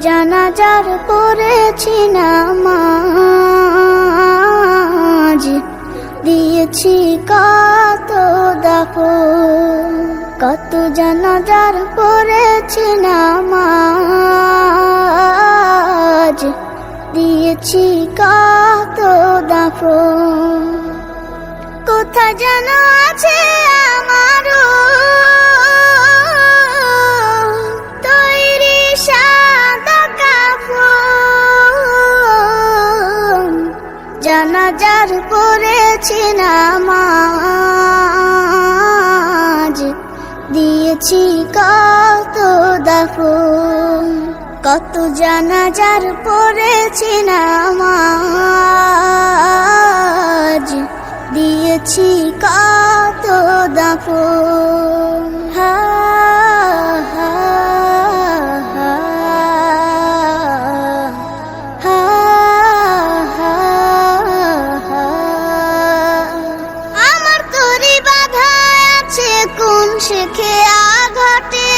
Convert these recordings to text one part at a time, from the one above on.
জানাজার পড়েছি নামাজ। দিয়েছি কত দাফো কত জানাজার পড়েছি নামাজ। দিয়েছি কত দাফো কোথা যেন আছে জানাজার পড়েছি নামাজ। দিয়েছি কত দাফন কত জানাজার পড়েছি নামাজ। শিখে আঘাটে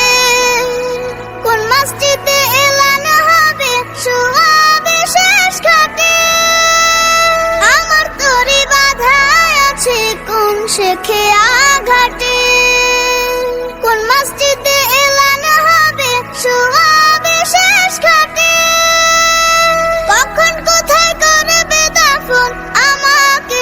কোন মাসটিতে এলান হবে? সোহাবে ঘাটে। আমার তরি বাধা আছে কোন শেখে আঘাটে কোন মাসটিতে এলান হবে? ঘাটে। কখন কোথায় করবে দাফন? আমাকে